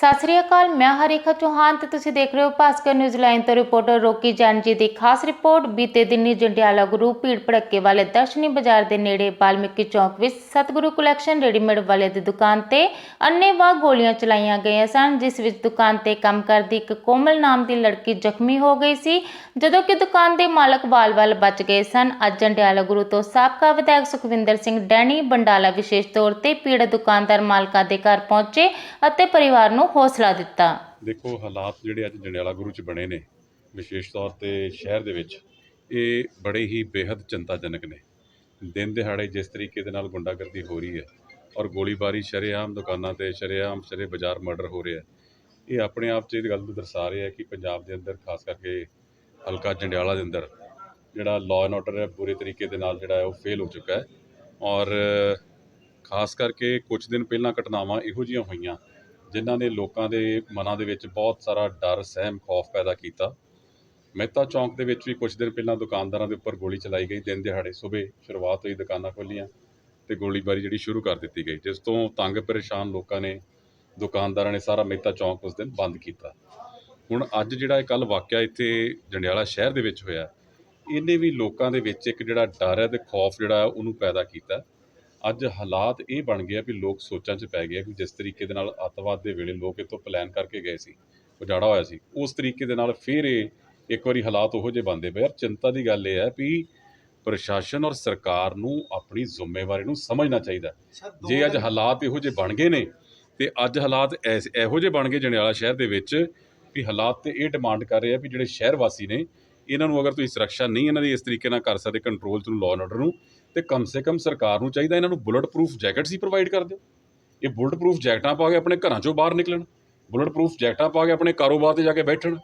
ਸਤਿ ਸ੍ਰੀ ਅਕਾਲ, ਮੈਂ ਹਰੀਖਾ ਚੌਹਾਨ ਤੇ ਤੁਸੀਂ ਦੇਖ ਰਹੇ ਹੋ ਭਾਸਕਰ ਨਿਊਜ਼ੀਲੈਂਡ ਤੋਂ ਰਿਪੋਰਟਰ ਰੋਕੀ ਜਾਨ ਜੀ ਦੀ ਖਾਸ ਰਿਪੋਰਟ। ਬੀਤੇ ਦਿਨੀ ਜੰਡਿਆਲਾ ਗੁਰੂ ਭੀੜ ਭੜੱਕੇ ਵਾਲੇ ਦਰਸ਼ਨੀ ਬਾਜ਼ਾਰ ਦੇ ਨੇੜੇ ਬਾਲਮੀਕੀ ਚੌਕ ਵਿੱਚ ਸਤਿਗੁਰੂ ਕਲੈਕਸ਼ਨ ਰੈਡੀਮੇਡ ਵਾਲੇ ਦੀ ਦੁਕਾਨ ਤੇ ਅੰਨ੍ਹੇਵਾਹ ਗੋਲੀਆਂ ਚਲਾਈਆਂ ਗਈਆਂ ਸਨ, ਜਿਸ ਵਿੱਚ ਦੁਕਾਨ ਤੇ ਕੰਮ ਕਰਦੀ ਇੱਕ ਕੋਮਲ ਨਾਮ ਦੀ ਲੜਕੀ ਜ਼ਖਮੀ ਹੋ ਗਈ ਸੀ। ਜਦੋਂ ਕਿ ਦੁਕਾਨ ਦੇ ਮਾਲਕ ਵਾਲ-ਵਾਲ ਬਚ ਗਏ ਸਨ, ਅੱਜ ਜੰਡਿਆਲਾ ਗੁਰੂ ਤੋਂ ਸਾਬਕਾ ਵਿਧਾਇਕ ਸੁਖਵਿੰਦਰ ਸਿੰਘ ਡੈਣੀ, ਬੰਡਾਲਾ ਵਿਸ਼ੇਸ਼ ਤੌਰ ਤੇ ਪੀੜਤ ਦੁਕਾਨਦਾਰ ਮਾਲਕਾਂ ਦੇ ਘਰ ਪਹੁੰਚੇ ਅਤੇ ਪਰਿਵਾਰ ਨੂੰ ਹੌਸਲਾ ਦਿੱਤਾ। ਦੇਖੋ, ਹਾਲਾਤ ਜਿਹੜੇ ਅੱਜ ਜੰਡਿਆਲਾ ਗੁਰੂ ਚ ਬਣੇ ਨੇ, ਵਿਸ਼ੇਸ਼ ਤੌਰ ਤੇ ਸ਼ਹਿਰ ਦੇ ਵਿੱਚ, ਇਹ ਬੜੇ ਹੀ ਬੇहद ਚਿੰਤਾਜਨਕ ਨੇ। ਦਿਨ ਦਿਹਾੜੇ ਜਿਸ ਤਰੀਕੇ ਦੇ ਨਾਲ ਗੁੰਡਾਗਰਦੀ ਹੋ ਰਹੀ ਹੈ ਔਰ ਗੋਲੀਬਾਰੀ ਸ਼ਰੇਆਮ ਦੁਕਾਨਾਂ ਤੇ, ਸ਼ਰੇਆਮ ਸ਼ਰੇ ਬਾਜ਼ਾਰ ਮਰਡਰ ਹੋ ਰਿਹਾ ਇਹ ਆਪਣੇ ਆਪ 'ਚ ਇਹ ਗੱਲ ਨੂੰ ਦਰਸਾ ਰਿਹਾ ਕਿ ਪੰਜਾਬ ਦੇ ਅੰਦਰ, ਖਾਸ ਕਰਕੇ ਹਲਕਾ ਜੰਡਿਆਲਾ ਦੇ ਅੰਦਰ, ਜਿਹੜਾ ਲਾਅ ਐਂਡ ਆਰਡਰ ਹੈ, ਪੂਰੇ ਤਰੀਕੇ ਦੇ ਨਾਲ ਜਿਹੜਾ ਹੈ, ਉਹ ਫੇਲ ਹੋ ਚੁੱਕਾ ਹੈ। ਔਰ, ਖਾਸ ਕਰਕੇ ਕੁਝ ਦਿਨ ਪਹਿਲਾਂ ਘਟਨਾਵਾਂ ਇਹੋ ਜਿਹੀਆਂ ਹੋਈਆਂ ਜਿਨ੍ਹਾਂ ਨੇ ਲੋਕਾਂ ਦੇ ਮਨਾਂ ਦੇ ਵਿੱਚ ਬਹੁਤ ਸਾਰਾ ਡਰ, ਸਹਿਮ, ਖੌਫ ਪੈਦਾ ਕੀਤਾ। ਮਹਿਤਾ ਚੌਂਕ ਦੇ ਵਿੱਚ ਵੀ ਕੁਝ ਦਿਨ ਪਹਿਲਾਂ ਦੁਕਾਨਦਾਰਾਂ ਦੇ ਉੱਪਰ ਗੋਲੀ ਚਲਾਈ ਗਈ। ਦਿਨ ਦਿਹਾੜੇ ਸਵੇਰ ਸ਼ੁਰੂਆਤ ਹੋਈ, ਦੁਕਾਨਾਂ ਖੋਲ੍ਹੀਆਂ ਤੇ ਗੋਲੀਬਾਰੀ ਜਿਹੜੀ ਸ਼ੁਰੂ ਕਰ ਦਿੱਤੀ ਗਈ, ਜਿਸ ਤੋਂ ਤੰਗ ਪਰੇਸ਼ਾਨ ਲੋਕਾਂ ਨੇ, ਦੁਕਾਨਦਾਰਾਂ ਨੇ ਸਾਰਾ ਮਹਿਤਾ ਚੌਂਕ ਉਸ ਦਿਨ ਬੰਦ ਕੀਤਾ। ਹੁਣ ਅੱਜ ਜਿਹੜਾ ਇਹ ਕੱਲ ਵਾਕਿਆ ਇੱਥੇ ਜੰਡਿਆਲਾ ਸ਼ਹਿਰ ਦੇ ਵਿੱਚ ਹੋਇਆ, ਇਹਨੇ ਵੀ ਲੋਕਾਂ ਦੇ ਵਿੱਚ ਇੱਕ ਜਿਹੜਾ ਡਰ ਹੈ ਤੇ ਖੌਫ ਜਿਹੜਾ ਉਹਨੂੰ ਪੈਦਾ ਕੀਤਾ। ਅੱਜ ਹਾਲਾਤ ਇਹ ਬਣ ਗਏ ਆ ਵੀ ਲੋਕ ਸੋਚਾਂ 'ਚ ਪੈ ਗਏ ਕਿ ਜਿਸ ਤਰੀਕੇ ਦੇ ਨਾਲ ਅੱਤਵਾਦ ਦੇ ਵੇਲੇ ਲੋਕ ਇੱਥੋਂ ਪਲਾਨ ਕਰਕੇ ਗਏ ਸੀ ਉਜਾੜਾ ਹੋਇਆ ਸੀ ਉਸ ਤਰੀਕੇ ਦੇ ਨਾਲ ਫਿਰ ਇਹ ਇੱਕ ਵਾਰੀ ਹਾਲਾਤ ਉਹੋ ਜਿਹੇ ਬਣਦੇ ਪਏ ਯਾਰ ਚਿੰਤਾ ਦੀ ਗੱਲ ਇਹ ਹੈ ਵੀ ਪ੍ਰਸ਼ਾਸਨ ਔਰ ਸਰਕਾਰ ਨੂੰ ਆਪਣੀ ਜ਼ਿੰਮੇਵਾਰੀ ਨੂੰ ਸਮਝਣਾ ਚਾਹੀਦਾ ਜੇ ਅੱਜ ਹਾਲਾਤ ਇਹੋ ਜਿਹੇ ਬਣ ਗਏ ਨੇ ਤੇ ਅੱਜ ਹਾਲਾਤ ਐਸ ਇਹੋ ਜਿਹੇ ਬਣ ਗਏ ਜੰਡਿਆਲਾ ਸ਼ਹਿਰ ਦੇ ਵਿੱਚ ਵੀ ਹਾਲਾਤ ਤੇ ਇਹ ਡਿਮਾਂਡ ਕਰ ਰਹੇ ਆ ਵੀ ਜਿਹੜੇ ਸ਼ਹਿਰ ਵਾਸੀ ਨੇ ਇਹਨਾਂ ਨੂੰ ਅਗਰ ਤੁਸੀਂ ਸੁਰੱਖਿਆ ਨਹੀਂ ਇਹਨਾਂ ਦੀ ਇਸ ਤਰੀਕੇ ਨਾਲ ਕਰ ਸਕਦੇ ਕੰਟਰੋਲ ਨੂੰ ਲਾਅ ਐਂਡ ਆਰਡਰ ਨੂੰ, ਤੇ ਕਮ ਸੇ ਕਮ ਸਰਕਾਰ ਨੂੰ ਚਾਹੀਦਾ ਇਹਨਾਂ ਨੂੰ ਬੁਲਟ ਪ੍ਰੂਫ ਜੈਕਟਸ ਹੀ ਪ੍ਰੋਵਾਈਡ ਕਰ ਦਿਓ। ਇਹ ਬੁਲਟ ਪ੍ਰੂਫ ਜੈਕਟਾਂ ਪਾ ਕੇ ਆਪਣੇ ਘਰਾਂ ਚੋਂ ਬਾਹਰ ਨਿਕਲਣ ਬੁਲਟ ਪ੍ਰੂਫ ਜੈਕਟਾਂ ਪਾ ਕੇ ਆਪਣੇ ਕਾਰੋਬਾਰ ਤੇ ਜਾ ਕੇ ਬੈਠਣ।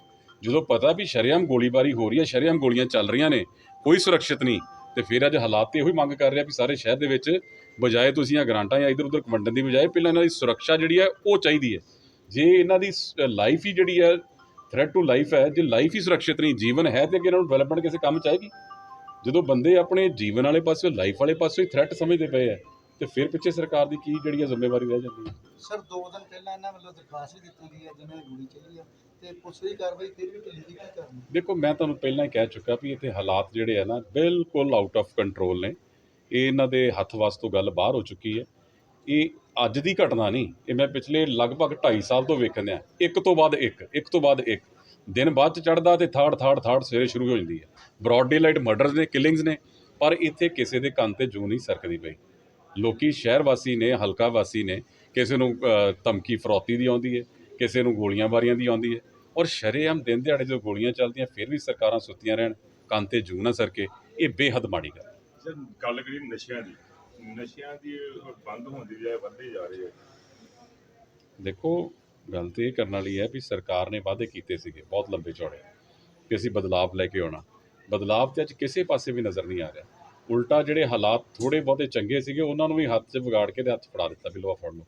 ਜਦੋਂ ਪਤਾ ਵੀ ਸ਼ਰੇਆਮ ਗੋਲੀਬਾਰੀ ਹੋ ਰਹੀ ਹੈ, ਸ਼ਰੇਆਮ ਗੋਲੀਆਂ ਚੱਲ ਰਹੀਆਂ ਨੇ, ਕੋਈ ਸੁਰੱਖਿਅਤ ਨਹੀਂ, ਤੇ ਫਿਰ ਅੱਜ ਹਾਲਾਤ ਤੇ ਇਹੋ ਹੀ ਮੰਗ ਕਰ ਰਿਹਾ ਵੀ ਸਾਰੇ ਸ਼ਹਿਰ ਦੇ ਵਿੱਚ ਬਜਾਏ ਤੁਸੀਂ ਆ ਗਰਾਂਟਾਂ ਜਾਂ ਇਧਰ ਉਧਰ ਵੰਡਣ ਦੀ ਬਜਾਏ ਪਹਿਲਾਂ ਇਹਨਾਂ ਦੀ ਸੁਰੱਖਿਆ ਜਿਹੜੀ ਹੈ ਉਹ ਚਾਹੀਦੀ ਹੈ। ਜੇ ਇਹਨਾਂ ਦੀ ਲਾਈਫ ਹੀ ਜਿਹੜੀ ਹੈ ਥ੍ਰੈਟ ਟੂ ਲਾਈਫ ਹੈ ਜੇ ਲਾਈਫ ਹੀ ਸੁਰੱਖਿਅਤ ਨਹੀਂ ਜੀਵਨ ਹੈ ਤੇ ਅੱਗੇ ਇਹਨਾਂ ਨੂੰ ਡਿਵੈਲਪਮੈਂਟ ਕਿਸੇ ਕੰਮ ਚ ਆਏਗੀ। ਜਦੋਂ ਬੰਦੇ ਆਪਣੇ ਜੀਵਨ ਵਾਲੇ ਪਾਸੇ ਲਾਈਫ ਵਾਲੇ ਪਾਸੇ ਹੀ ਥ੍ਰੈਟ ਸਮਝਦੇ ਪਏ ਆ ਤੇ ਫਿਰ ਪਿੱਛੇ ਸਰਕਾਰ ਦੀ ਕੀ ਜਿਹੜੀ ਹੈ ਜ਼ਿੰਮੇਵਾਰੀ ਰਹਿ ਜਾਂਦੀ ਹੈ ਸਰ ਦੋ ਦਿਨ ਪਹਿਲਾਂ ਇਹਨਾਂ ਵੱਲੋਂ ਦਰਖਾਸਤ ਵੀ ਦਿੱਤੀ ਗਈ ਹੈ ਜਿਨ੍ਹਾਂ ਗੋਲੀ ਚੱਲੀ ਆ ਤੇ ਪੁਲਿਸ ਦੀ ਕਾਰਵਾਈ ਫਿਰ ਵੀ ਢਿੱਲੀ ਕੀ ਕਰਨੀ। ਦੇਖੋ ਮੈਂ ਤੁਹਾਨੂੰ ਪਹਿਲਾਂ ਹੀ ਕਹਿ ਚੁੱਕਾ ਵੀ ਇੱਥੇ ਹਾਲਾਤ ਜਿਹੜੇ ਆ ਨਾ ਬਿਲਕੁਲ ਆਊਟ ਆਫ ਕੰਟਰੋਲ ਨੇ। ਇਹ ਇਹਨਾਂ ਦੇ ਹੱਥ ਵੱਸ ਤੋਂ ਗੱਲ ਬਾਹਰ ਹੋ ਚੁੱਕੀ ਹੈ। ਇਹ ਅੱਜ ਦੀ ਘਟਨਾ ਨਹੀਂ, ਇਹ ਮੈਂ ਪਿਛਲੇ ਲਗਭਗ 2.5 ਸਾਲ ਤੋਂ ਵੇਖਣ ਆ ਇੱਕ ਤੋਂ ਬਾਅਦ ਇੱਕ ਇੱਕ ਤੋਂ ਬਾਅਦ ਇੱਕ। ਦਿਨ ਬਾਅਦ ਚ ਚੜਦਾ ਤੇ ਥਰਡ ਥਰਡ ਥਰਡ ਸਵੇਰੇ ਸ਼ੁਰੂ ਹੋ ਜਾਂਦੀ ਹੈ। ਬ੍ਰੌਡ ਡੇ ਲਾਈਟ ਮਰਡਰਸ ਨੇ ਕਿਲਿੰਗਸ ਨੇ, ਪਰ ਇੱਥੇ ਕਿਸੇ ਦੇ ਕੰਨ ਤੇ ਜੂ ਨਹੀਂ ਸਰਕਦੀ ਪਈ। ਲੋਕੀ ਸ਼ਹਿਰ ਵਾਸੀ ਨੇ ਹਲਕਾ ਵਾਸੀ ਨੇ, ਕਿਸੇ ਨੂੰ ਧਮਕੀ ਫਰੋਤੀ ਦੀ ਆਉਂਦੀ ਹੈ, ਕਿਸੇ ਨੂੰ ਗੋਲੀਆਂ ਬਾਰੀਆਂ ਦੀ ਆਉਂਦੀ ਹੈ, ਔਰ ਸ਼ਰੇਆਮ ਦਿਨ ਦਿਹਾੜੇ ਜੋ ਗੋਲੀਆਂ ਚੱਲਦੀਆਂ, ਫਿਰ ਵੀ ਸਰਕਾਰਾਂ ਸੁੱਤੀਆਂ ਰਹਿਣ, ਕੰਨ ਤੇ ਜੂ ਨਾ ਸਰਕੇ, ਇਹ ਬੇਹੱਦ ਮਾੜੀ ਗੱਲ ਹੈ। ਗੱਲ ਕਰੀਏ ਨਸ਼ਿਆਂ ਦੀ। ਨਸ਼ਿਆਂ ਦੀ ਬੰਦ ਹੋਣ ਦੀ ਬਜਾਏ ਵੱਧਦੇ ਜਾ ਰਹੇ ਹੈ। ਦੇਖੋ, ਗੱਲ ਤੇ ਇਹ ਕਰਨ ਵਾਲੀ ਹੈ ਵੀ ਸਰਕਾਰ ਨੇ ਵਾਅਦੇ ਕੀਤੇ ਸੀਗੇ ਬਹੁਤ ਲੰਬੇ ਚੌੜੇ ਕਿ ਅਸੀਂ ਬਦਲਾਵ ਲੈ ਕੇ ਆਉਣਾ। ਬਦਲਾਵ ਤੇ ਅੱਜ ਕਿਸੇ ਪਾਸੇ ਵੀ ਨਜ਼ਰ ਨਹੀਂ ਆ ਰਿਹਾ। ਉਲਟਾ ਜਿਹੜੇ ਹਾਲਾਤ ਥੋੜੇ ਬਹੁਤੇ ਚੰਗੇ ਸੀਗੇ, ਉਹਨਾਂ ਨੂੰ ਵੀ ਹੱਥ 'ਚ ਵਿਗਾੜ ਕੇ ਤੇ ਹੱਥ ਫੜਾ ਦਿੱਤਾ ਵੀ ਲੋ ਫੜ ਲਓ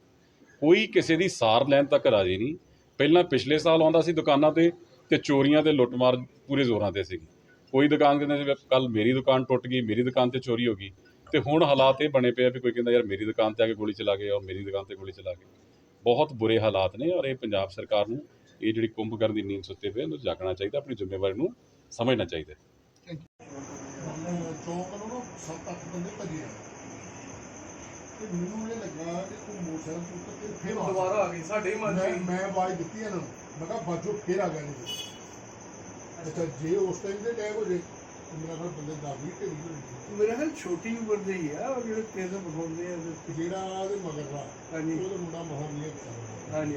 ਕੋਈ ਕਿਸੇ ਦੀ ਸਾਰ ਲੈਣ ਤੱਕ ਰਾਜੀ ਨਹੀਂ। ਪਹਿਲਾਂ ਪਿਛਲੇ ਸਾਲ ਆਉਂਦਾ ਸੀ ਦੁਕਾਨਾਂ ਤੇ ਤੇ ਚੋਰੀਆਂ ਤੇ ਲੁੱਟਮਾਰ ਪੂਰੇ ਜ਼ੋਰਾਂ ਤੇ ਸੀਗੀ। ਕੋਈ ਦੁਕਾਨ ਕਹਿੰਦੇ ਸੀ ਕੱਲ ਮੇਰੀ ਦੁਕਾਨ ਟੁੱਟ ਗਈ, ਮੇਰੀ ਦੁਕਾਨ ਤੇ ਚੋਰੀ ਹੋ ਗਈ। ਤੇ ਹੁਣ ਹਾਲਾਤ ਇਹ ਬਣੇ ਪਏ ਆ ਵੀ ਕੋਈ ਕਹਿੰਦਾ ਯਾਰ ਮੇਰੀ ਦੁਕਾਨ ਤੇ ਆ ਕੇ ਗੋਲੀ ਚਲਾ ਗਏ ਔਰ ਮੇਰੀ ਦੁਕਾਨ ਤੇ ਗੋਲੀ ਚਲਾ ਗਏ ਬਹੁਤ ਬੁਰੇ ਹਾਲਾਤ ਨੇ ਔਰ ਇਹ ਪੰਜਾਬ ਸਰਕਾਰ ਨੂੰ ਇਹ ਜਿਹੜੀ ਕੁੰਭ ਕਰਨ ਦੀ ਨੀਂਦ ਸੁੱਤੇ ਪਏ ਉਹਨੂੰ ਜਾਗਣਾ ਚਾਹੀਦਾ ਆਪਣੀ ਜ਼ਿੰਮੇਵਾਰੀ ਨੂੰ ਸਮਝਣਾ ਚਾਹੀਦਾ ਚੌਂਕ ਨੂੰ ਨਾ ਸੱਤ ਅੱਠ ਬੰਦੇ ਭੱਜੇ ਆ ਤੇ ਮੈਨੂੰ ਇਹ ਲੱਗਾ ਕਿ ਕੋਈ ਮੋਟਰਸਾਈਕਲ ਤੋਂ ਉੱਤਰ ਕੇ ਫਿਰ ਦੁਬਾਰਾ ਆ ਗਈ ਸਾਡੇ ਹੀ ਮਨ ਮੈਂ ਆਵਾਜ਼ ਦਿੱਤੀ ਇਹਨਾਂ ਨੂੰ। ਮੈਂ ਕਿਹਾ ਬਾਜੋ ਫਿਰ ਆ ਗਏ ਨੇ ਅੱਛਾ ਜੇ ਉਸ ਟਾਈਮ ਦੇ ਟੈਗ ਹੋ ਜੇ ਤੇ ਮੇਰਾ ਬੰਦੇ ਢੇਰੀ ਖਿਆਲ ਛੋਟੀ ਉਮਰ ਦੇ ਹੀ ਆ ਉਹ ਜਿਹੜੇ ਤੇਜ਼ ਬਖਾਉਂਦੇ ਆ ਤੇ ਜਿਹੜਾ ਉਹਦੇ ਮਗਰ ਦਾ ਹਾਂਜੀ। ਉਹਦਾ ਮੁੰਡਾ ਮੋਹਨ ਨਹੀਂ ਹੈ ਹਾਂਜੀ।